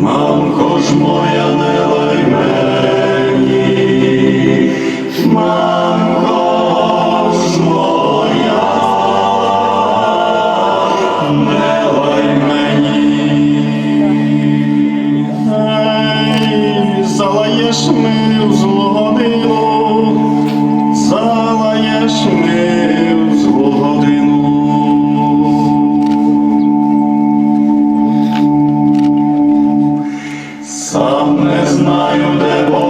Мамко ж моя не лай мені, мамко ж моя, не лай мені. Ей, залаєш ми в злу Сам не знаю, де погину,